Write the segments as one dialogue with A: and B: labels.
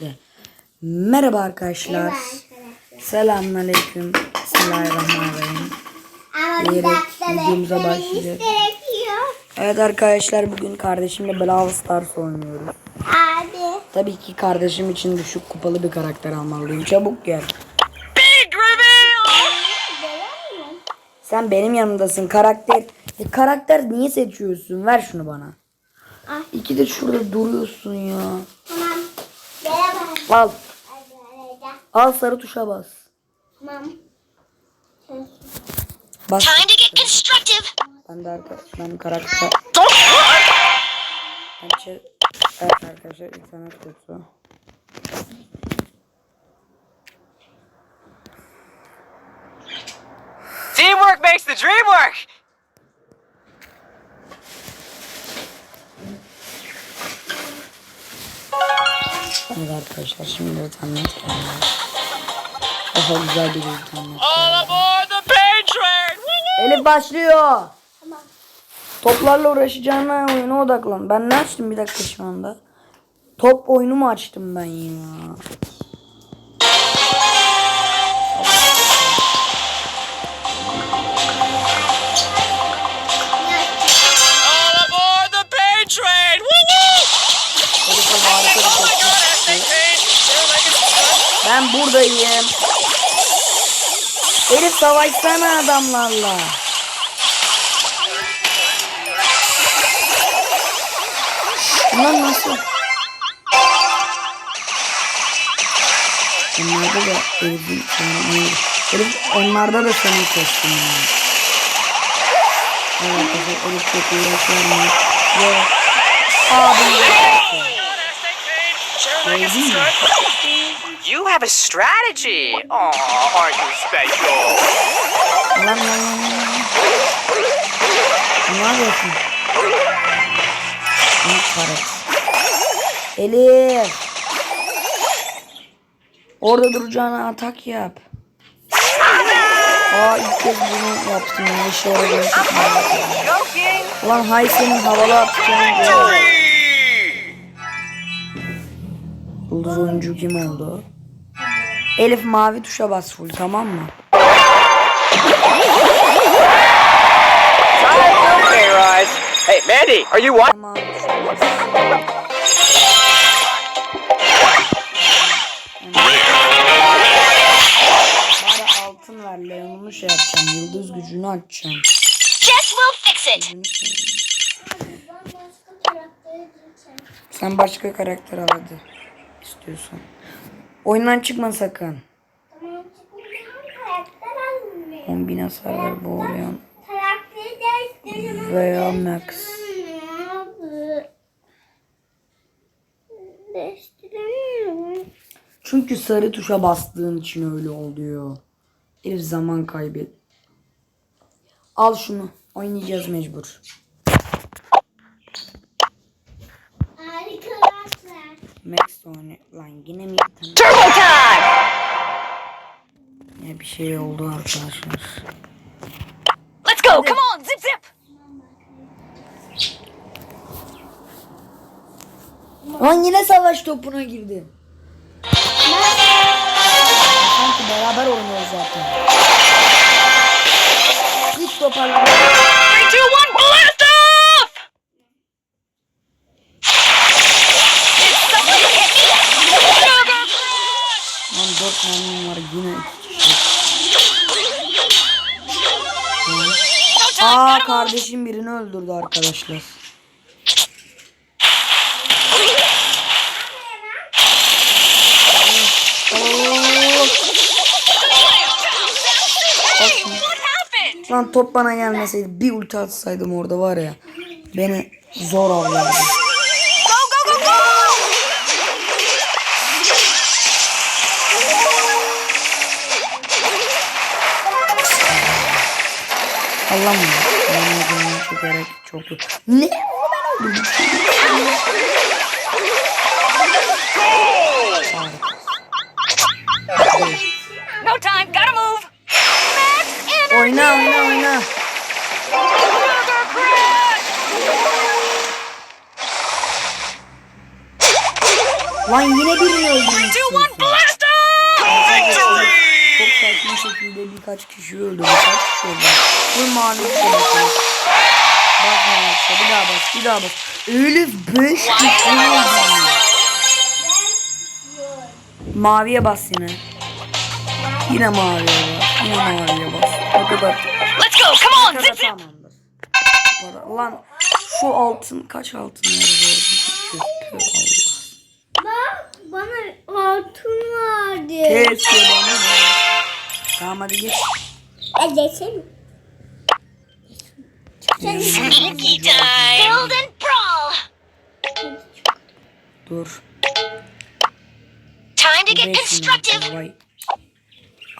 A: Merhaba arkadaşlar.
B: Merhaba arkadaşlar.
A: Selamünaleyküm. Bismillahirrahmanirrahim. Diyerek videomuza başlayacağız. Evet arkadaşlar bugün kardeşimle Brawl Stars oynuyoruz.
B: Abi.
A: Tabii ki kardeşim için düşük kupalı bir karakter almalıyım. Çabuk gel.
C: Big reveal!
A: Sen benim yanımdasın karakter. E, karakter niye seçiyorsun? Ver şunu bana.
B: Ay.
A: İki de şurada duruyorsun ya.
B: Tamam.
A: Al. Al sarı tuşa bas.
B: Tamam.
A: Bas.
C: Time to get constructive.
A: Ben de arka, ben karakter. Bence evet arkadaşlar internet kötü.
C: Teamwork makes the dream work!
A: Evet arkadaşlar şimdi internet geldi. Daha güzel bir internet.
C: All aboard the! Woo-woo!
A: Elif başlıyor.
B: Tamam.
A: Toplarla uğraşacağına oyuna odaklan. Ben ne açtım bir dakika şu anda? Top oyunu mu açtım ben ya? Ben buradayım. Elif savaşsana adamlarla. Bunlar nasıl? Onlarda da Elif'in senin Elif onlarda da senin kostümün var. Evet Elif çok uğraşıyor. Ve
C: Aztec good. You have a strategy! Aw, aren't you special?
A: Lan lan lan lan. Ne yapıyorsun? Ne. Elif. Orada duracağına atak yap. Aa ilk kez bunu yaptım ya. İşe yaradı. Çok merak ediyorum. Hay senin havalı atacağını Yıldız oyuncu kim oldu? Elif mavi tuşa bas full tamam mı?
C: Hey, Mandy, are you what?
A: Bari altın ver Leon'umu şey yapacağım. Yıldız gücünü açacağım.
C: Jess will fix it!
A: Sen başka karakter al hadi. İstiyorsan. Oyundan çıkma sakın.
B: Tamam çıkmayacağım. Karakter almıyor.
A: 10 bin hasar ver bu
B: değiştireceğim.
A: Veya Max. Çünkü sarı tuşa bastığın için öyle oluyor. Elif zaman kaybet. Al şunu. Oynayacağız mecbur.
B: Arkadaşlar.
A: Oyna. Lan yine mi tane?
C: Turbo time!
A: Ya bir şey oldu arkadaşlar.
C: Let's go! Come on, zip zip!
A: Lan yine savaş topuna girdim. Sanki beraber oynuyoruz zaten. Hiç toparlanma. Dört mermim var yine kişi. Aa kardeşim birini öldürdü arkadaşlar. Lan top bana gelmeseydi bir ulti atsaydım orada var ya. Beni zor avlardı. Allah'ım ya. Ben yediğimi çekerek çok Ne? Ben öldürdüm.
C: No time, gotta move!
A: Oyna oyna oyna. Lan yine birini öldürmüş. Saçma şekilde birkaç kişi öldü. Birkaç kişi öldü. Bu mavi şey. Bas mavi bir daha bas bir daha bas. Elif 5 kişi öldü. Maviye bas yine. Yine maviye bas. Yine maviye bas. O kadar.
C: Let's go, come on, zip zip!
A: Para- Lan şu altın kaç altın var bu?
B: Bak bana altın vardı.
A: Keşke bana ver. Tamam hadi geç.
B: E geçelim.
C: Sneaky time! Golden brawl!
A: Dur.
C: Time to get constructive!
A: Vay.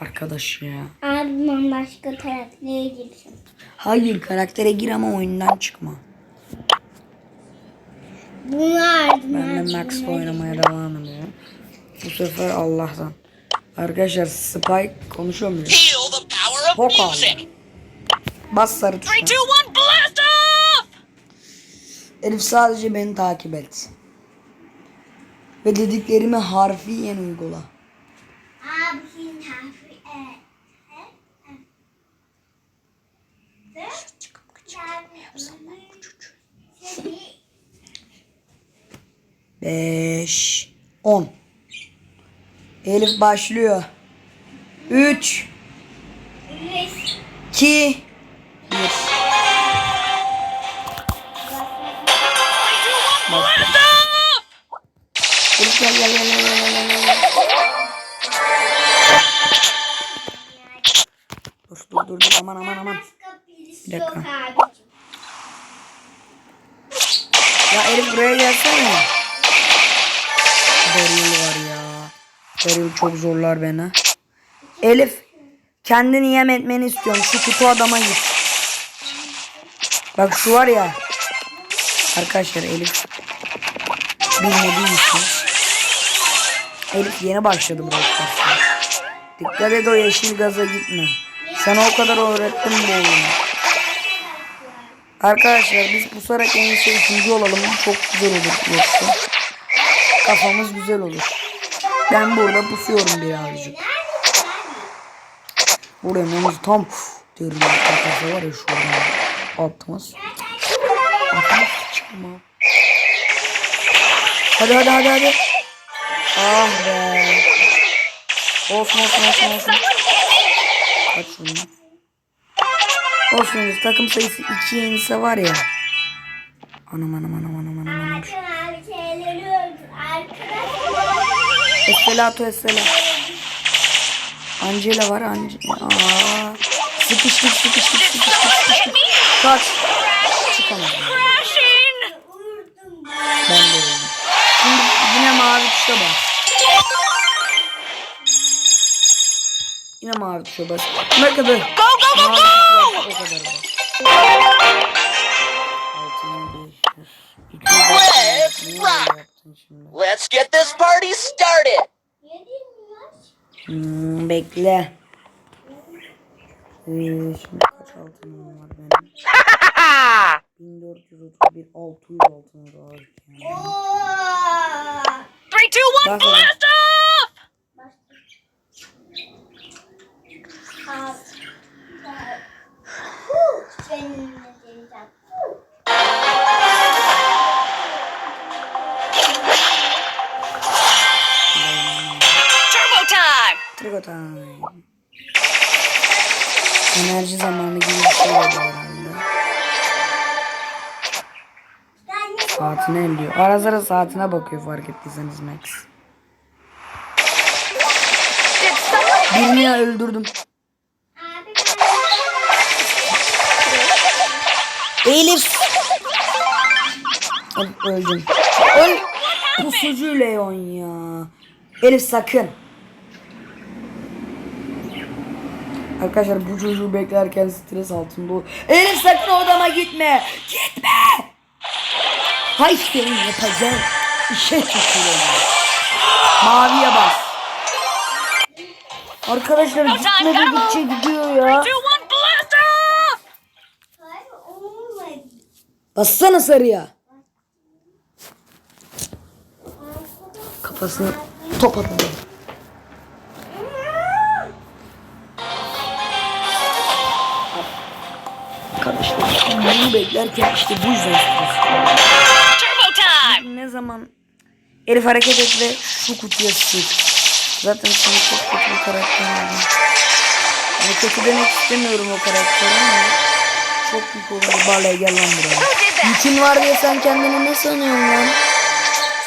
A: Arkadaş ya.
B: Ardından başka karaktere girsin.
A: Hayır karaktere gir ama oyundan çıkma.
B: Bunu ardından.
A: Ben de Max'la oynamaya devam ediyorum. Bu sefer Allah'tan. Arkadaşlar Spike
C: of
A: Bok aldı.
C: music!
A: Bas sarı
C: off!
A: Elif sadece beni takip et. Ve dediklerimi harfiyen uygula.
B: Harfi E. E, E. Seni
A: 5 10 Elif başlıyor. 3
B: üç,
A: 2 1
C: Blast off!
A: Elif gel gel gel gel gel gel. Dur dur dur dur aman aman aman. Bir dakika. Ya Elif buraya gelsene. Daryl var ya. Daryl çok zorlar beni. Elif kendini yem etmeni istiyorum. Şu kutu adama git. Bak şu var ya. Arkadaşlar Elif bilmediği için. Elif yeni başladı Brawl Stars'a. Dikkat et o yeşil gaza gitme. Sana o kadar öğrettim bu oyunu. Arkadaşlar biz pusarak en iyisi ikinci olalım. Çok güzel olur yoksa. Kafamız güzel olur. Ben burada pusuyorum birazcık. Buraya memiz tam derin bir kafası var ya şuradan. Altımız. Altımız çıkma. Hadi hadi hadi hadi. Ah be. Olsun olsun olsun olsun. Kaç şunu. Olsun takım sayısı 2'ye inse var ya. Anam anam anam anam anam Esselatu essela. Angela var Angela. Aa. Sıkıştık sıkıştık sıkıştık sıkıştık. Kaç. Çıkamadım. Ben de öldüm. Şimdi yine mavi tuşa bas. Yine mavi tuşa bas. Ne kadar?
C: Go, go, go, go!
A: O kadar bas. Şimdi?
C: Let's get this party started!
B: Yedin mi lan?
A: Hmm, bekle. Ee, şimdi kaç altınım var benim? 1431 600 altın var. Yani.
B: Oo.
C: Three, two, one,
A: Bak
C: blast off!
B: Abi. Huh, Seninle
C: time!
A: Enerji zamanı gibi bir şey oldu herhalde. Saatini elliyor. Ara sıra saatine bakıyor fark ettiyseniz Max. Birini öldürdüm. Elif. Öl- Öldüm. Öl. Pusucu Leon ya. Elif sakın. Arkadaşlar bu çocuğu beklerken stres altında ol. Elif sakın odama gitme. Gitme. Hay senin yapacağın işe tüküreyim. Maviye bas. Arkadaşlar gitme dedikçe gidiyor ya. Bassana sarıya. Ortasına top atalım. Arkadaşlar bunu beklerken işte bu yüzden.
D: Turbo time!
A: Ne zaman Elif hareket et ve şu kutuya sık. Zaten sen çok kötü bir karakter oldun. Yani kötü demek istemiyorum o karakteri ama çok büyük olur. Barley gel lan buraya. Yükün var diye sen kendini ne sanıyorsun lan?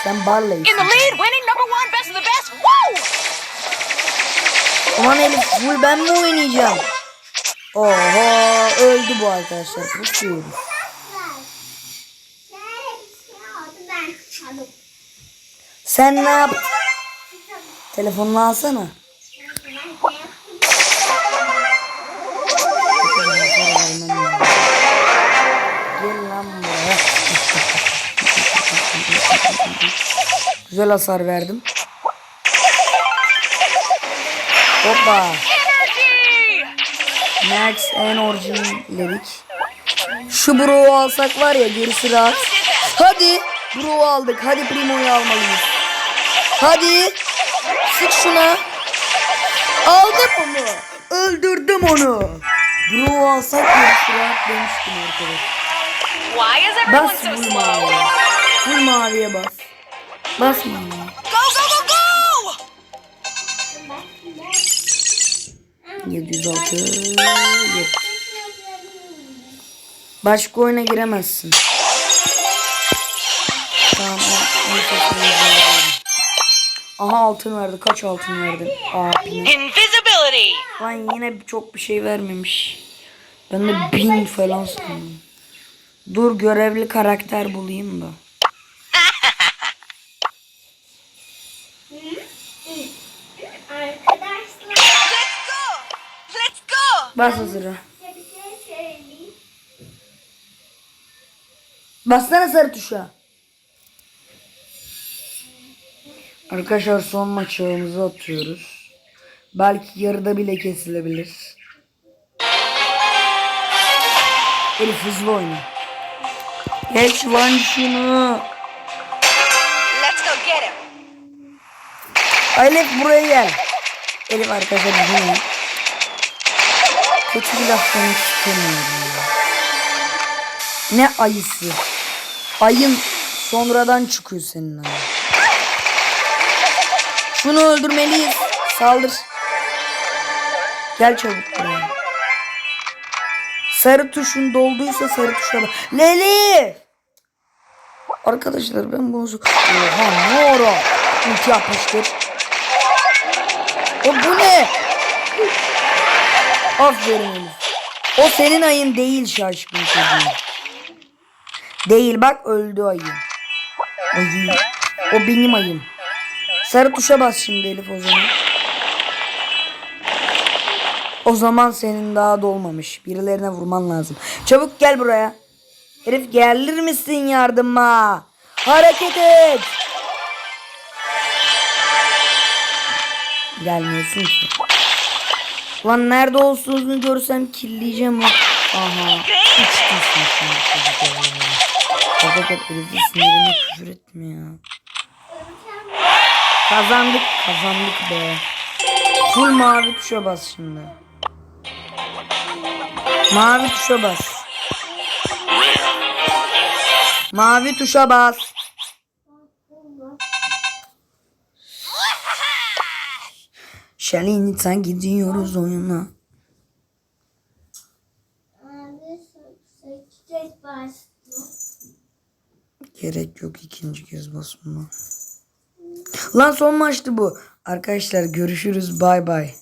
A: Sen Barley'sin.
D: In the lead, winning number one, best of the best. Woo!
A: Aman Elif full ben mi oynayacağım? Oho öldü bu arkadaşlar.
B: Çaldım.
A: Sen ne yaptın? Telefonunu alsana. Gel lan buraya. Güzel hasar verdim. Hoppa. Max Energy dedik. Şu Bro'u alsak var ya gerisi rahat. Hadi. Bro'u aldık. Hadi Primo'yu almalıyız. Hadi. Sık şuna. Aldım onu. Öldürdüm onu. Bro'u alsak gerisi rahat demiştim arkadaşlar.
D: Why is everyone
A: Bas
D: so
A: full maviye. Full maviye bas. Bas 706. Yet. Başka oyuna giremezsin. Tamam. Aha altın verdi. Kaç altın verdi?
D: Invisibility!
A: Lan yine çok bir şey vermemiş. Ben de bin falan sandım. Dur görevli karakter bulayım da. Bas
B: bir şey söyleyeyim.
A: Bassana sarı tuşa. Arkadaşlar son maçımızı atıyoruz. Belki yarıda bile kesilebilir. Elif hızlı oyna. Geç lan şunu.
D: Let's go get him!
A: Elif buraya gel. Elif arkadaşlar dinle. Kötü bir laf demek istemiyorum ya. Ne ayısı. Ayın sonradan çıkıyor senin ayın. Şunu öldürmeliyiz. Saldır. Gel çabuk buraya. Sarı tuşun dolduysa sarı tuşa bak. Leli! Arkadaşlar ben bunu... Oha ne ara? Ulti yapmıştır. O bu ne? Aferin Elif. O senin ayın değil şaşkın çocuğum. Değil bak öldü ayı. Ayı. O benim ayım. Sarı tuşa bas şimdi Elif o zaman. O zaman senin daha dolmamış. Birilerine vurman lazım. Çabuk gel buraya. Herif gelir misin yardıma? Hareket et. Gelmiyorsun ki. Lan nerede olduğunu görsem killeyeceğim. Aha. İçtisin şimdi küfür etme ya. Kazandık kazandık be. Full mavi tuşa bas şimdi. Mavi tuşa bas. Mavi tuşa bas. Şalin sen gidiyoruz oyuna. Gerek yok ikinci kez basma. Lan son maçtı bu. Arkadaşlar görüşürüz bay bay.